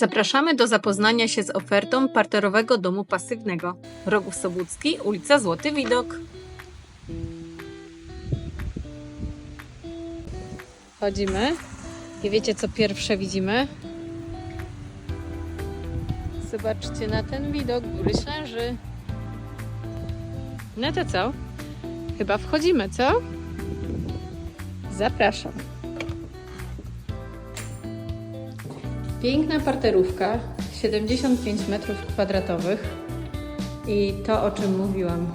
Zapraszamy do zapoznania się z ofertą parterowego domu pasywnego. Rogów Sobócki, ulica Złoty Widok. Chodzimy i wiecie co pierwsze widzimy? Zobaczcie na ten widok Góry Ślęży. No to co? Chyba wchodzimy, co? Zapraszam. Piękna parterówka, 75 m2 i to o czym mówiłam.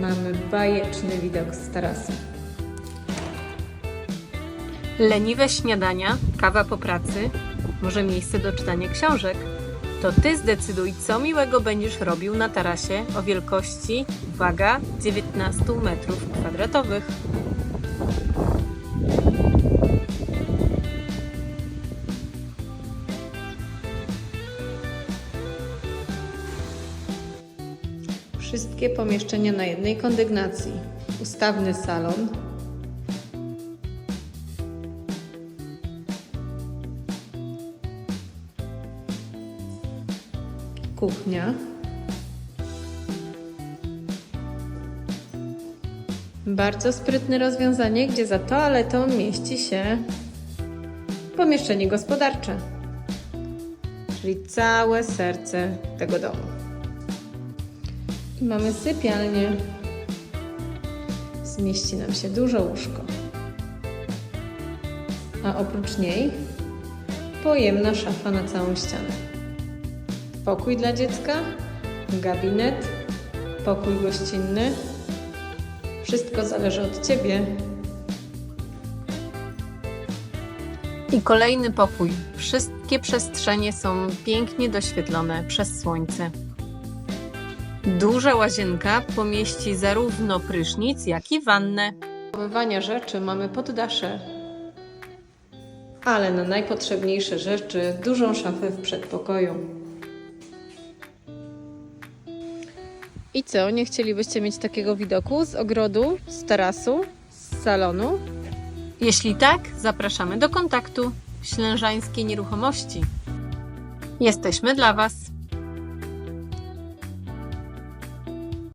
Mamy bajeczny widok z tarasu. Leniwe śniadania, kawa po pracy, może miejsce do czytania książek. To ty zdecyduj, co miłego będziesz robił na tarasie o wielkości, uwaga, 19 m2. Wszystkie pomieszczenia na jednej kondygnacji. Ustawny salon. Kuchnia. Bardzo sprytne rozwiązanie, gdzie za toaletą mieści się pomieszczenie gospodarcze, czyli całe serce tego domu. I mamy sypialnię. Zmieści nam się duże łóżko. A oprócz niej pojemna szafa na całą ścianę. Pokój dla dziecka, gabinet, pokój gościnny. Wszystko zależy od Ciebie. I kolejny pokój. Wszystkie przestrzenie są pięknie doświetlone przez słońce. Duża łazienka pomieści zarówno prysznic, jak i wannę. Chowywania rzeczy mamy poddasze, ale na najpotrzebniejsze rzeczy dużą szafę w przedpokoju. I co, nie chcielibyście mieć takiego widoku z ogrodu, z tarasu, z salonu? Jeśli tak, zapraszamy do kontaktu. Ślężańskie Nieruchomości. Jesteśmy dla Was.